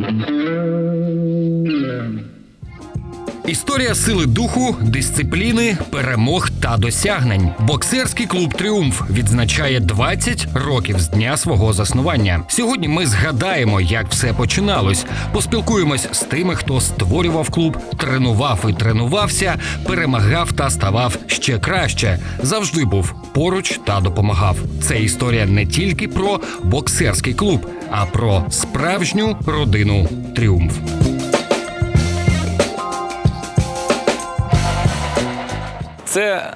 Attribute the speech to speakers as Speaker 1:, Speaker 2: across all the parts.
Speaker 1: Thank you. Історія сили духу, дисципліни, перемог та досягнень. Боксерський клуб Тріумф відзначає 20 років з дня свого заснування. Сьогодні ми згадаємо, як все починалось. Поспілкуємось з тими, хто створював клуб, тренував і тренувався, перемагав та ставав ще краще. Завжди був поруч та допомагав. Це історія не тільки про боксерський клуб, а про справжню родину Тріумф.
Speaker 2: Це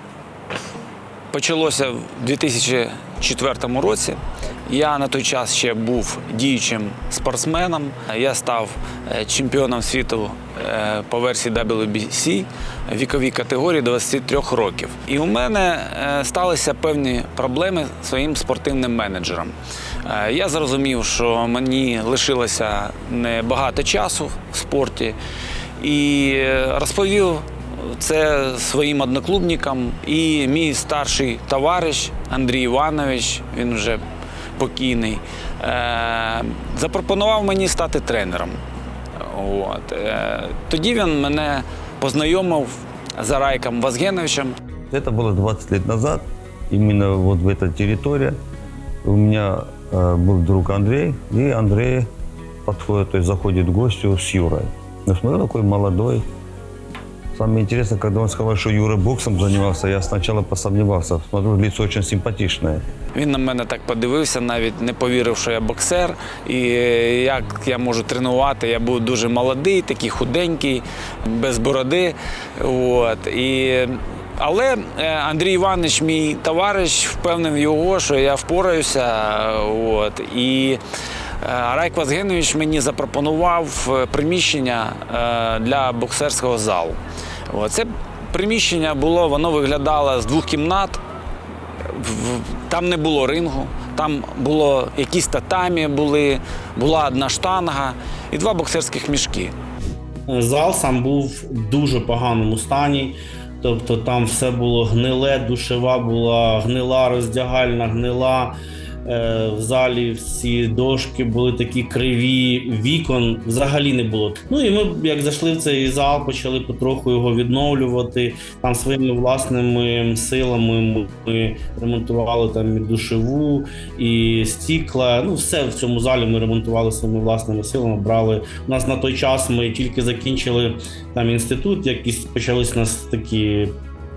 Speaker 2: почалося в 2004 році. Я на той час ще був діючим спортсменом. Я став е, чемпіоном світу е, по версії WBC віковій категорії 23 років. І у мене е, сталися певні проблеми зі своїм спортивним менеджером. Я зрозумів, що мені лишилося небагато часу в спорті і розповів це своїм одноклубникам. І мій старший товариш Андрій Іванович, він вже покійний, е, запропонував мені стати тренером. От. Е, Тоді він мене познайомив з Арайком Вазгеновичем.
Speaker 3: Это было 20 лет назад, именно вот в этой территории. У меня э, был друг Андрей, и Андрей подходит, то есть заходит в гостю с Юрой. Ну, смотрю, такой молодой. Самое интересное, когда он сказал, что Юра боксом занимался, я сначала посомневался. Смотрю, лицо очень симпатичное.
Speaker 2: Він на мене так подивився, навіть не повірив, що я боксер. І як я можу тренувати. Я був дуже молодий, такий худенький, без бороди. От. І... Але е, Андрій Іванович, мій товариш, впевнив його, що я впораюся. От. І Райк Вазгенович мені запропонував е, приміщення е, для боксерського залу. Це приміщення було, воно виглядало з двох кімнат. Там не було рингу, там було якісь татамі, були, була одна штанга і два боксерських мішки.
Speaker 4: Зал сам був в дуже поганому стані. Тобто там все було гниле, душева була гнила, роздягальна гнила. Е, В залі всі дошки були такі криві, вікон взагалі не було. Ну і ми, як зайшли в цей зал, почали потроху його відновлювати. Там своїми власними силами ми ремонтували там і душеву, і стікла. Ну, все в цьому залі ми ремонтували своїми власними силами. Брали у нас на той час. Ми тільки закінчили там інститут, якісь почались у нас такі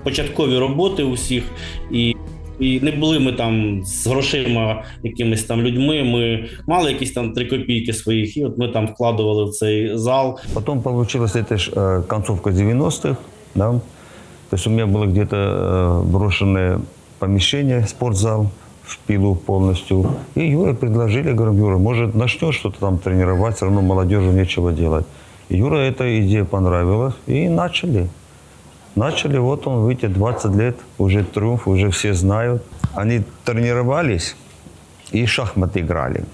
Speaker 4: початкові роботи у всіх. І і не були ми там з грошима якимись там людьми. Ми мали якісь там три копійки своїх, і от ми там вкладували в цей зал.
Speaker 3: Потом получилась эта ж, э, концовка 90-х, да. То есть у меня было где-то э, брошенное помещение, спортзал, в пилу полностью. И Юре предложили, говорю, Юра, может, начнешь что-то там тренировать, все равно молодежи нечего делать. И Юра эта идея понравилась, и начали. Начали, вот он, видите, 20 лет, уже триумф, уже все знают. Они тренировались и шахматы играли.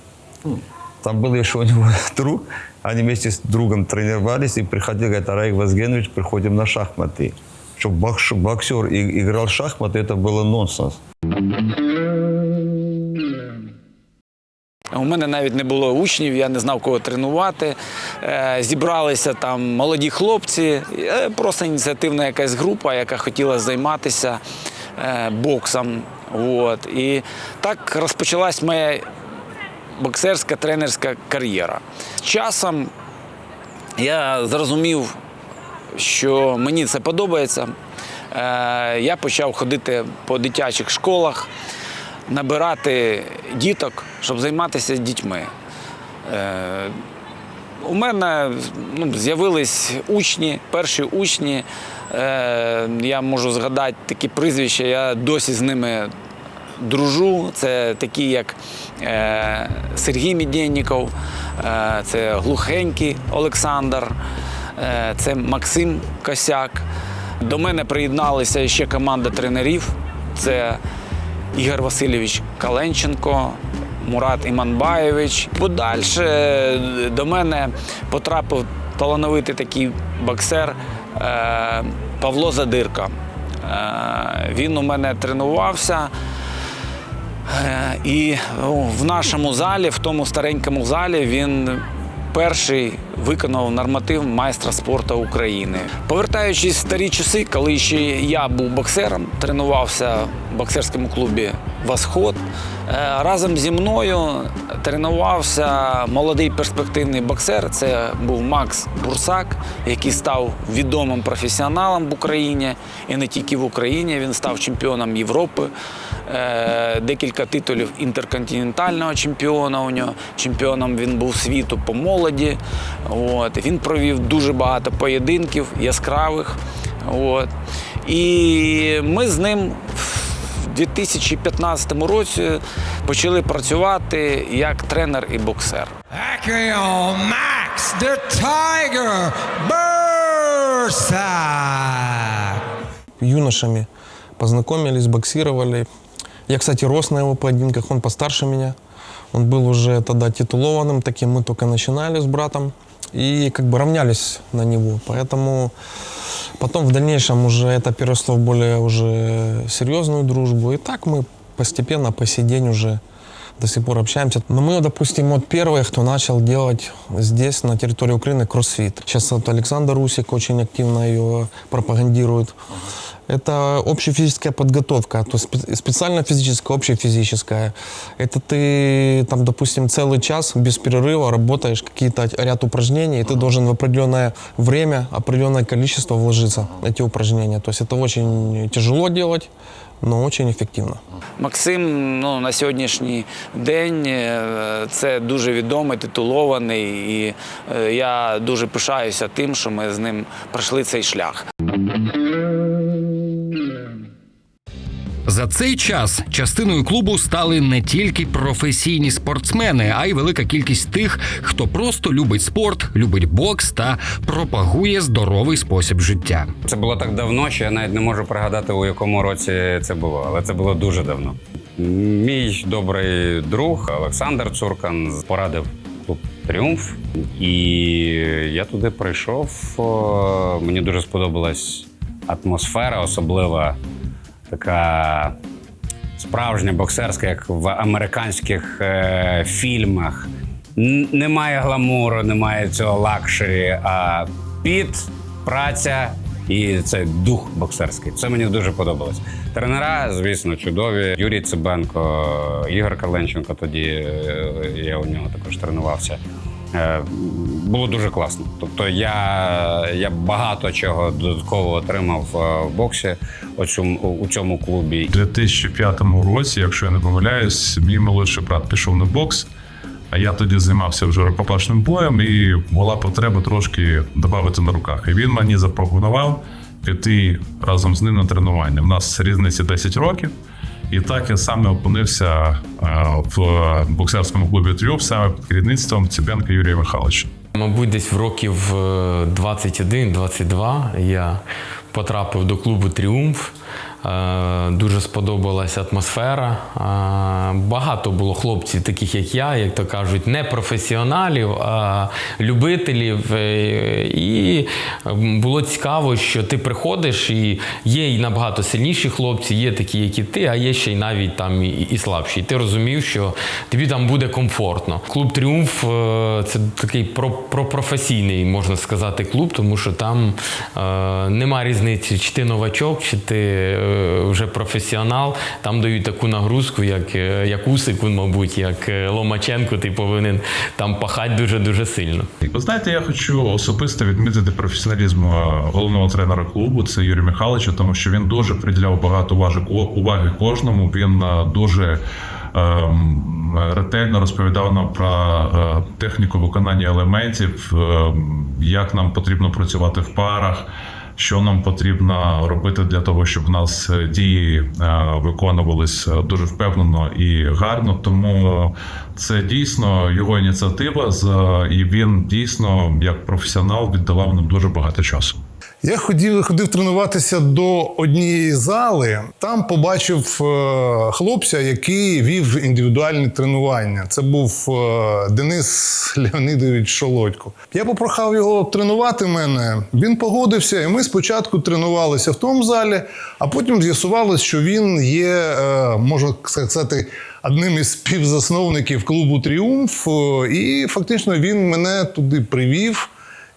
Speaker 3: Там был еще у него друг, они вместе с другом тренировались и приходил, говорит, Араик Вазгенович, приходим на шахматы. Чтобы бокс- боксер и- играл в шахматы, это было нонсенс.
Speaker 2: У мене навіть не було учнів, я не знав, кого тренувати. Е, Зібралися там молоді хлопці, е, просто ініціативна якась група, яка хотіла займатися е, боксом. От. І так розпочалась моя боксерська тренерська кар'єра. З часом я зрозумів, що мені це подобається. Я почав ходити по дитячих школах, набирати діток, щоб займатися дітьми. У мене ну, з'явились учні, перші учні. Е, Я можу згадати такі прізвища, я досі з ними дружу. Це такі, як е, Сергій Мідєнніков, е, це глухенький Олександр, е, це Максим Косяк. До мене приєдналися ще команда тренерів. Це Ігор Васильович Каленченко, Мурат Іманбаєвич. Подальше е, до мене потрапив талановитий такий боксер е, Павло Задирка. Е, Він у мене тренувався. І в нашому залі, в тому старенькому залі, він перший виконав норматив майстра спорту України. Повертаючись в старі часи, коли ще я був боксером, тренувався в боксерському клубі Восход. е, Разом зі мною тренувався молодий перспективний боксер. Це був Макс Бурсак, який став відомим професіоналом в Україні і не тільки в Україні. Він став чемпіоном Європи, декілька титулів інтерконтинентального чемпіона у нього. Чемпіоном він був світу по молоді. От. Він провів дуже багато поєдинків яскравих. От. І ми з ним в 2015 році почали працювати як тренер і боксер.
Speaker 5: The Tiger Bursa.
Speaker 6: юношами познакомились, боксировали. Я, кстати, рос на его поединках, он постарше меня. Он был уже тогда титулованным таким, мы только начинали с братом. И как бы равнялись на него. Поэтому потом в дальнейшем уже это переросло в более уже серьезную дружбу. И так мы постепенно, по сей день уже до сих пор общаемся. Но мы, допустим, вот первые, кто начал делать здесь, на территории Украины, кроссфит. Сейчас вот Александр Русик очень активно ее пропагандирует. Это общефизическая подготовка, то есть спе- специально физическая, общефизическая. Это ты, там, допустим, целый час без перерыва работаешь какие-то ряд упражнений, и ты должен в определенное время, определенное количество вложиться эти упражнения. То есть это очень тяжело делать, но очень ефективно.
Speaker 2: Максим ну, на сьогоднішній день е, це дуже відомий, титулований, і е, я дуже пишаюся тим, що ми з ним пройшли цей шлях.
Speaker 1: За цей час частиною клубу стали не тільки професійні спортсмени, а й велика кількість тих, хто просто любить спорт, любить бокс та пропагує здоровий спосіб життя.
Speaker 7: Це було так давно, що я навіть не можу пригадати, у якому році це було, але це було дуже давно. Мій добрий друг Олександр Цуркан порадив клуб Тріумф, і я туди прийшов. Мені дуже сподобалась атмосфера, особлива така справжня боксерська, як в американських е, фільмах. Немає гламуру, немає цього лакшері, а піт, праця і це дух боксерський. Це мені дуже подобалось. Тренера, звісно, чудові. Юрій Цибенко, Ігор Каленченко. Тоді е, я у нього також тренувався. Е, Було дуже класно. Тобто я, я багато чого додатково отримав е, в боксі у цьому, у цьому клубі.
Speaker 8: У 2005 році, якщо я не помиляюсь, мій молодший брат пішов на бокс, а я тоді займався вже рукопашним боєм, і була потреба трошки додати на руках. І він мені запропонував піти разом з ним на тренування. У нас різниця 10 років. І так я саме опинився е, в боксерському клубі Тріумф саме під керівництвом Цибенка Юрія Михайловича.
Speaker 9: Мабуть, десь в років е, 21-22 я потрапив до клубу Тріумф. Е, Дуже сподобалася атмосфера. Е, Багато було хлопців, таких як я, як то кажуть, не професіоналів, а любителів. Е, І було цікаво, що ти приходиш, і є і набагато сильніші хлопці, є такі, як і ти, а є ще й навіть там і, слабші. І ти розумів, що тобі там буде комфортно. Клуб Тріумф це такий про, професійний, можна сказати, клуб, тому що там нема різниці, чи ти новачок, чи ти вже професіонал. Там дають таку нагрузку, як, е, як Усику, мабуть, як е, Ломаченко, ти повинен там пахати дуже-дуже сильно.
Speaker 8: Ви знаєте, я хочу особисто відмітити професіоналізм е, головного тренера клубу, це Юрій Михайлович, тому що він дуже приділяв багато уваги, кожному. Він е, дуже ем, ретельно розповідав нам про е, техніку виконання елементів, е, як нам потрібно працювати в парах. Що нам потрібно робити для того, щоб в нас е, дії е, виконувались е, дуже впевнено і гарно. Тому це дійсно його ініціатива, і він дійсно, як професіонал, віддавав нам дуже багато часу.
Speaker 10: Я ходив, ходив тренуватися до однієї зали. Там побачив е, хлопця, який вів індивідуальні тренування. Це був е, Денис Леонідович Шолодько. Я попрохав його тренувати мене. Він погодився, і ми спочатку тренувалися в тому залі, а потім з'ясувалось, що він є, е, можна сказати, одним із співзасновників клубу Тріумф. І фактично він мене туди привів.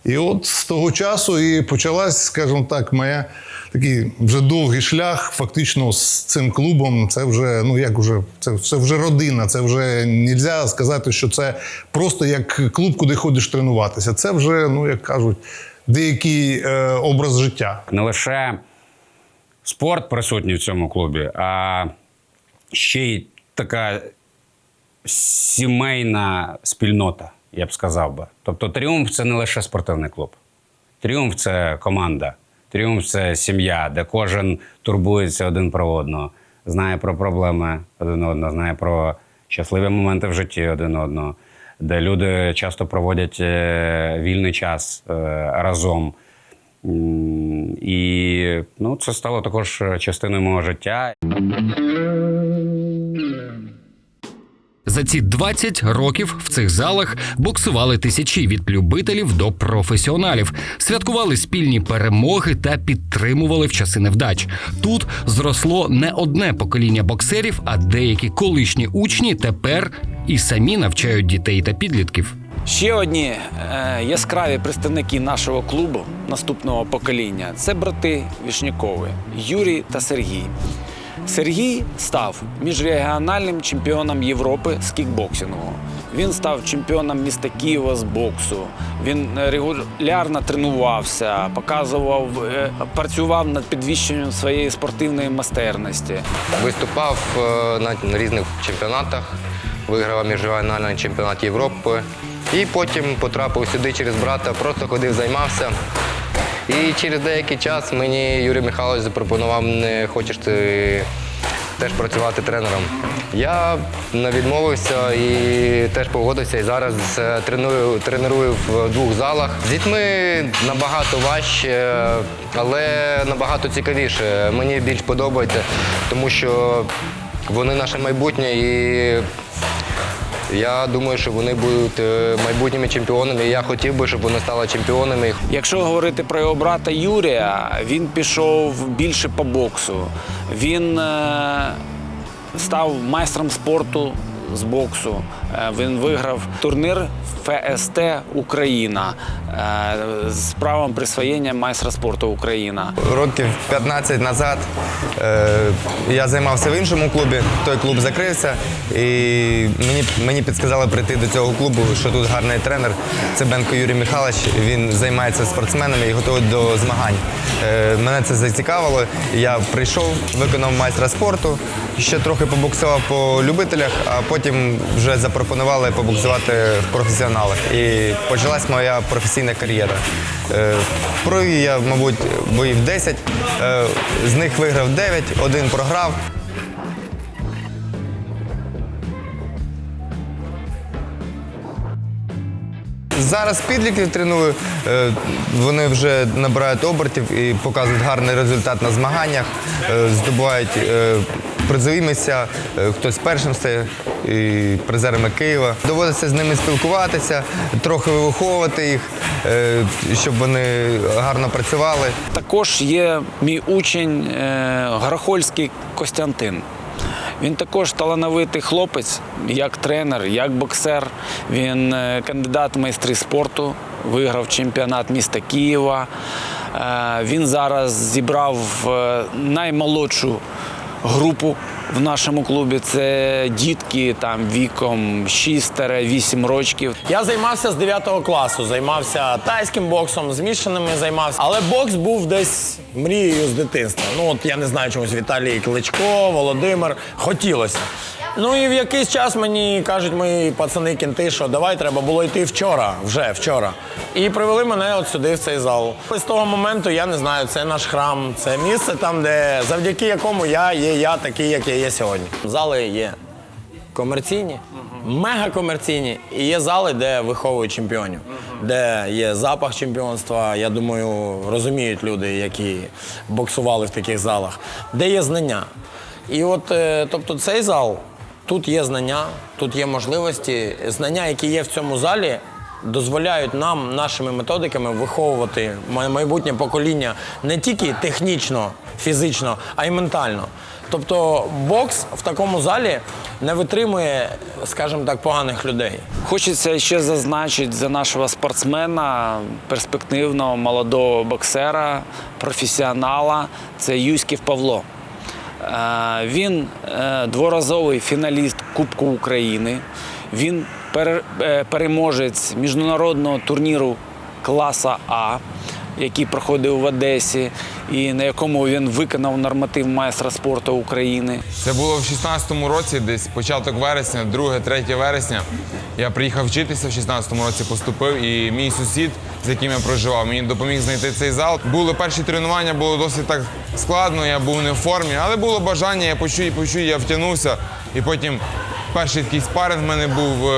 Speaker 10: І от з того часу і почалась, скажімо так, моя такий вже довгий шлях. Фактично з цим клубом. Це вже ну як вже це, це вже родина. Це вже не можна сказати, що це просто як клуб, куди ходиш тренуватися. Це вже, ну як кажуть, деякий е, образ життя.
Speaker 7: Не лише спорт присутній в цьому клубі, а ще й така сімейна спільнота, я б сказав би. Тобто тріумф це не лише спортивний клуб. Тріумф це команда. Тріумф це сім'я, де кожен турбується один про одного, знає про проблеми один одного, знає про щасливі моменти в житті один одного, де люди часто проводять е, вільний час е, разом. І ну, це стало також частиною мого життя.
Speaker 1: За ці 20 років в цих залах боксували тисячі від любителів до професіоналів, святкували спільні перемоги та підтримували в часи невдач. Тут зросло не одне покоління боксерів, а деякі колишні учні тепер і самі навчають дітей та підлітків.
Speaker 2: Ще одні е, яскраві представники нашого клубу наступного покоління це брати Вішнякови Юрій та Сергій. Сергій став міжрегіональним чемпіоном Європи з кікбоксингу. Він став чемпіоном міста Києва з боксу. Він е, регулярно тренувався, показував, е, працював над підвищенням своєї спортивної майстерності.
Speaker 11: Виступав е, на на різних чемпіонатах, виграв міжрегіональний чемпіонат Європи. І потім потрапив сюди через брата, просто ходив, займався. І через деякий час мені Юрій Михайлович запропонував, не хочеш ти теж працювати тренером. Я відмовився і теж погодився. І зараз треную, тренирую в двох залах. З дітьми набагато важче, але набагато цікавіше. Мені більш подобається, тому що вони наше майбутнє і я думаю, що вони будуть е, майбутніми чемпіонами. Я хотів би, щоб вони стали чемпіонами.
Speaker 2: Якщо говорити про його брата Юрія, він пішов більше по боксу. Він е, став майстром спорту з боксу. Е, він виграв турнір ФСТ Україна е, з правом присвоєння майстра спорту Україна.
Speaker 11: Років 15 назад е, я займався в іншому клубі. Той клуб закрився, і мені, мені підсказали прийти до цього клубу, що тут гарний тренер. Це Бенко Юрій Михайлович. Він займається спортсменами і готовий до змагань. Мене це зацікавило. Я прийшов, виконав майстра спорту, ще трохи побоксував по любителях, а потім вже запропонували побоксувати в професіоналах. І почалась моя професійна кар'єра. Е, Провів я, мабуть, боїв 10, е, з них виграв 9, один програв. Зараз підлітків треную, е, вони вже набирають обертів і показують гарний результат на змаганнях, здобувають призові е, хтось першим стає і призерами Києва. Доводиться з ними спілкуватися, трохи виховувати їх, е, щоб вони гарно працювали.
Speaker 2: Також є мій учень е, Грохольський Костянтин. Він також талановитий хлопець, як тренер, як боксер. Він кандидат в майстри спорту, виграв чемпіонат міста Києва. Він зараз зібрав наймолодшу групу в нашому клубі. Це дітки там віком 6-8 років.
Speaker 12: Я займався з 9 класу, займався тайським боксом, змішаними займався. Але бокс був десь мрією з дитинства. Ну от я не знаю чомусь Віталій Кличко, Володимир. Хотілося. Ну і в якийсь час мені кажуть мої пацани кінти, що давай треба було йти вчора, вже вчора. І привели мене от сюди, в цей зал. З того моменту я не знаю, це наш храм, це місце там, де завдяки якому я є я такий, як я є сьогодні. Зали є комерційні, мега комерційні, і є зали, де виховують чемпіонів, де є запах чемпіонства. Я думаю, розуміють люди, які боксували в таких залах, де є знання. І от, е, тобто, цей зал, тут є знання, тут є можливості. Знання, які є в цьому залі, дозволяють нам нашими методиками виховувати майбутнє покоління не тільки технічно, фізично, а й ментально. Тобто бокс в такому залі не витримує, скажімо так, поганих людей.
Speaker 2: Хочеться ще зазначити за нашого спортсмена, перспективного молодого боксера, професіонала. Це Юськів Павло. Е, Він е, дворазовий фіналіст Кубку України. Він е, переможець міжнародного турніру класа А, який проходив в Одесі, і на якому він виконав норматив майстра спорту України.
Speaker 13: Це було в 16-му році, десь початок вересня, 2-3 вересня. Я приїхав вчитися в 16-му році, поступив, і мій сусід, з яким я проживав, мені допоміг знайти цей зал. Були перші тренування, було досить так складно, я був не в формі, але було бажання, я почую, почую, я втягнувся. І потім перший такий спаринг в мене був.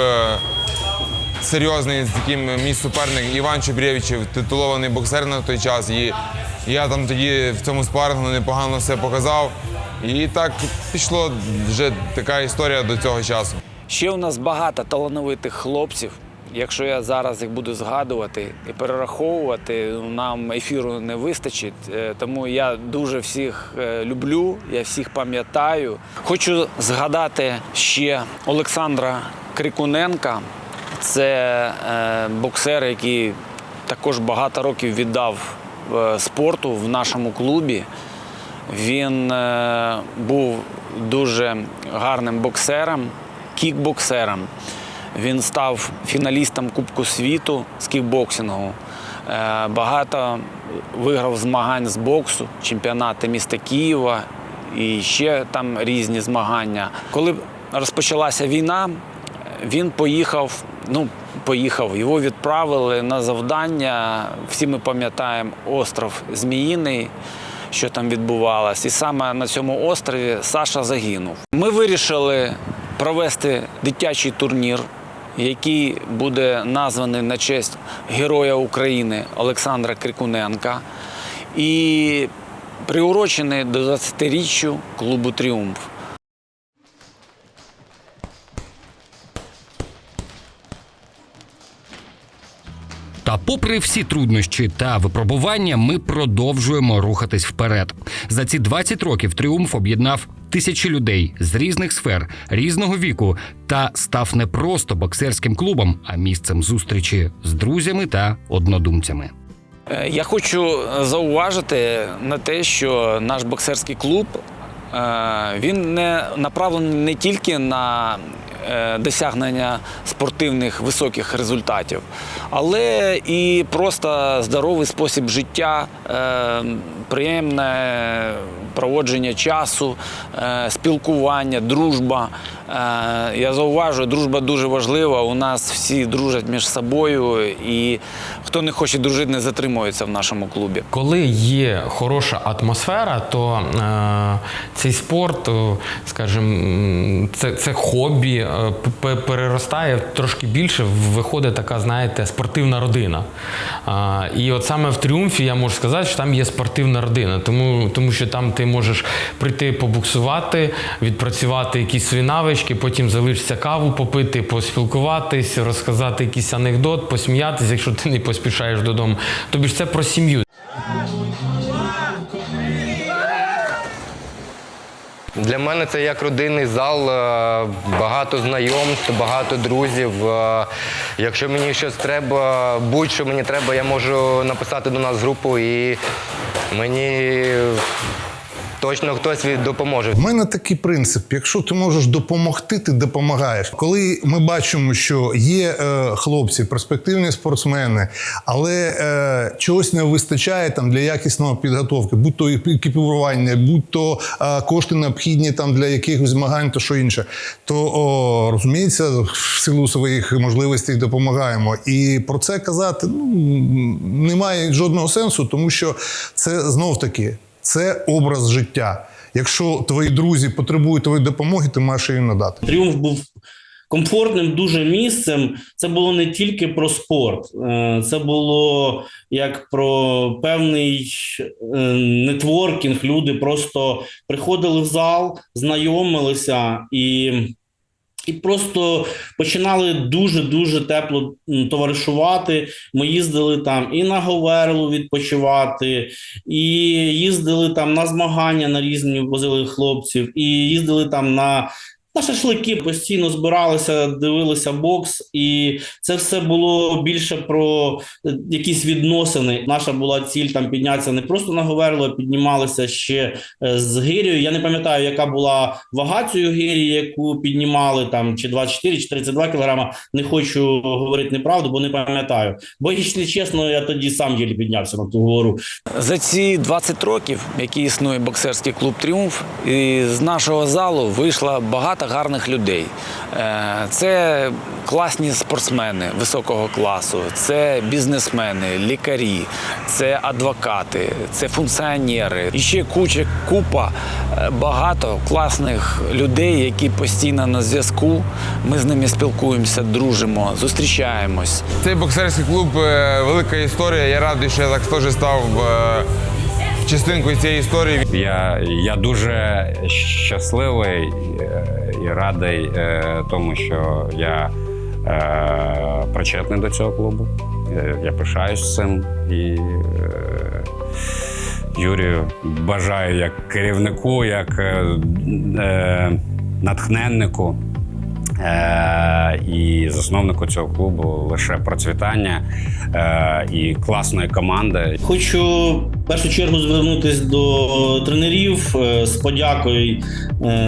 Speaker 13: Е, серйозний, з яким мій суперник Іван Чубрєвичів, титулований боксер на той час. І я там тоді в цьому спарингу непогано все показав. І так пішло вже така історія до цього часу.
Speaker 2: Ще у нас багато талановитих хлопців. Якщо я зараз їх буду згадувати і перераховувати, нам ефіру не вистачить. Е, Тому я дуже всіх е, люблю, я всіх пам'ятаю. Хочу згадати ще Олександра Крикуненка. Це е, боксер, який також багато років віддав е, спорту в нашому клубі. Він е, був дуже гарним боксером, кікбоксером. Він став фіналістом Кубку світу з кікбоксингу. Багато виграв змагань з боксу, чемпіонати міста Києва і ще там різні змагання. Коли розпочалася війна, він поїхав. Ну, поїхав. Його відправили на завдання. Всі ми пам'ятаємо остров Зміїний, що там відбувалось. І саме на цьому острові Саша загинув. Ми вирішили провести дитячий турнір, який буде названий на честь Героя України Олександра Крикуненка. І приурочений до 20-річчю клубу Тріумф.
Speaker 1: Та попри всі труднощі та випробування, ми продовжуємо рухатись вперед. За ці 20 років тріумф об'єднав тисячі людей з різних сфер, різного віку та став не просто боксерським клубом, а місцем зустрічі з друзями та однодумцями.
Speaker 2: Е, Я хочу зауважити на те, що наш боксерський клуб е, він не направлений не тільки на е, досягнення спортивних високих результатів, але і просто здоровий спосіб життя, е, приємне проводження часу, е, спілкування, дружба. Е, Я зауважую, дружба дуже важлива. У нас всі дружать між собою, і хто не хоче дружити, не затримується в нашому клубі.
Speaker 9: Коли є хороша атмосфера, то е, цей спорт, е, скажімо, це, це хобі е, переростає трошки більше, виходить така, знаєте, спортивна родина. І от саме в тріумфі я можу сказати, що там є спортивна родина, тому, тому що там ти можеш прийти побуксувати, відпрацювати якісь свої навички, потім залишиться каву попити, поспілкуватись, розказати якийсь анекдот, посміятися, якщо ти не поспішаєш додому. Тобі ж це про сім'ю.
Speaker 11: Для мене це як родинний зал, е, багато знайомств, багато друзів. Е, Якщо мені щось треба, будь-що мені треба, я можу написати до нас групу і мені точно хтось допоможе.
Speaker 10: В мене такий принцип: якщо ти можеш допомогти, ти допомагаєш. Коли ми бачимо, що є е, хлопці, перспективні спортсмени, але е, чогось не вистачає там для якісної підготовки, будь то екіпірування, будь то е, кошти необхідні там для якихось змагань, то що інше, то о, розуміється, в силу своїх можливостей допомагаємо. І про це казати ну, немає жодного сенсу, тому що це знов таки. Це образ життя. Якщо твої друзі потребують твоєї допомоги, ти маєш її надати.
Speaker 4: Тріумф був комфортним дуже місцем. Це було не тільки про спорт, е, це було як про певний е, нетворкінг. Люди просто приходили в зал, знайомилися і. І просто починали дуже дуже тепло товаришувати. Ми їздили там і на Говерлу відпочивати, і їздили там на змагання на різні возили хлопців, і їздили там на, на шашлики. Постійно збиралися, дивилися бокс, і це все було більше про е, якісь відносини. Наша була ціль там піднятися не просто на Говерлу, а піднімалися ще е, з гирєю. Я не пам'ятаю, яка була вага цієї гирі, яку піднімали там чи 24, чи 32 кілограма. Не хочу говорити неправду, бо не пам'ятаю. Бо, якщо чесно, я тоді сам єлі піднявся на ту гору.
Speaker 2: За ці 20 років, які існує боксерський клуб Тріумф, і з нашого залу вийшло багато гарних людей. Е, Це класні спортсмени високого класу, це бізнесмени, лікарі, це адвокати, це функціонери. І ще куча купа е, багато класних людей, які постійно на зв'язку. Ми з ними спілкуємося, дружимо, зустрічаємось.
Speaker 13: Цей боксерський клуб е, велика історія. Я радий, що я так теж став частинкою цієї історії.
Speaker 7: Я, я дуже щасливий е, і радий е, тому, що я е, причетний до цього клубу. Я пишаюсь цим і е, Юрію бажаю як керівнику, як е, е, натхненнику. Е, і засновнику цього клубу лише процвітання е, і класної команди.
Speaker 4: Хочу в першу чергу звернутися до тренерів е, з подякою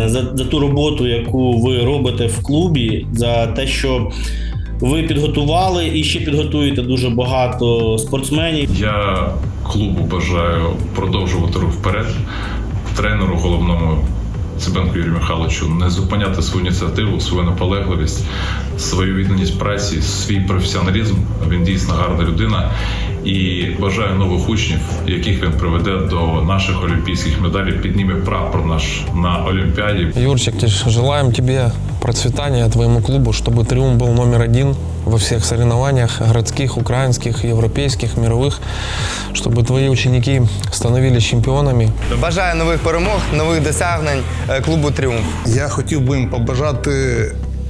Speaker 4: за, за ту роботу, яку ви робите в клубі, за те, що ви підготували і ще підготуєте дуже багато спортсменів.
Speaker 8: Я клубу бажаю продовжувати рух вперед. Тренеру головному Цибенку Юрію Михайловичу не зупиняти свою ініціативу, свою наполегливість, свою відданість праці, свій професіоналізм. Він дійсно гарна людина І бажаю нових учнів, яких він приведе до наших олімпійських медалей, підніме прапор наш на Олімпіаді.
Speaker 6: Юрчик, теж желаем тебе процветания твоему клубу, чтобы «Триумф» был номер один во всех соревнованиях городских, украинских, европейских, мировых, чтобы твои ученики становились чемпионами.
Speaker 11: Бажаю нових перемог, нових досягнень е, клубу Тріумф.
Speaker 10: Я хотів би їм побажати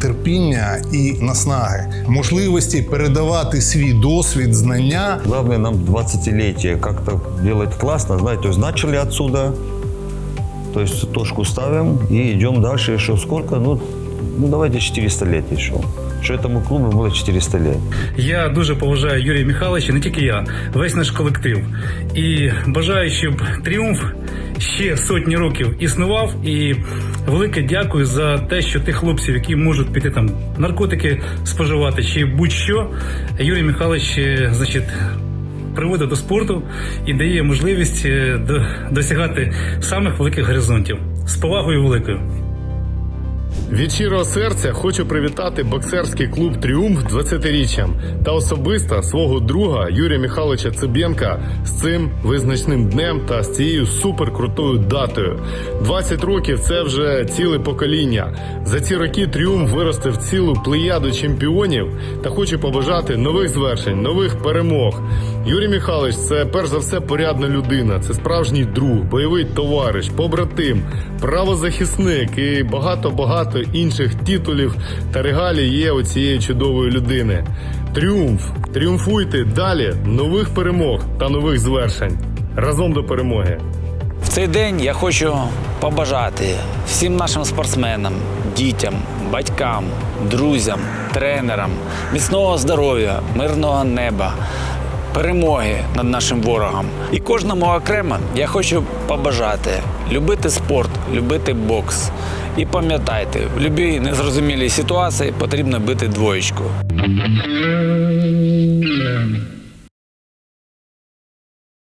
Speaker 10: терпіння і наснаги, можливості передавати свій досвід, знання.
Speaker 3: Главное нам 20-летие как-то делать классно, знаете, то есть начали отсюда, то есть точку ставим и идем дальше еще сколько, ну, ну давайте 400 лет еще. Что этому клубу было 400 лет.
Speaker 14: Я дуже поважаю Юрія Михайловича, не тільки я, весь наш колектив. І бажаю, щоб тріумф ще сотні років існував. І велике дякую за те, що тих хлопців, які можуть піти там наркотики споживати чи будь-що, Юрій Михайлович, е, значить. Приводить до спорту і дає можливість е, досягати самих великих горизонтів з повагою великою.
Speaker 15: Від щирого серця хочу привітати боксерський клуб Тріумф 20-річчям та особисто свого друга Юрія Михайловича Цибенка з цим визначним днем та з цією суперкрутою датою. 20 років це вже ціле покоління. За ці роки Тріумф виростив цілу плеяду чемпіонів та хочу побажати нових звершень, нових перемог. Юрій Михайлович це перш за все порядна людина, це справжній друг, бойовий товариш, побратим, правозахисник і багато-багато інших титулів та регалій є у цієї чудової людини. Тріумф! Тріумфуйте далі нових перемог та нових звершень. Разом до перемоги!
Speaker 2: В цей день я хочу побажати всім нашим спортсменам, дітям, батькам, друзям, тренерам, міцного здоров'я, мирного неба, перемоги над нашим ворогом. І кожному окремо я хочу побажати любити спорт, любити бокс. І пам'ятайте, в будь-якій незрозумілій ситуації потрібно бити двоєчку.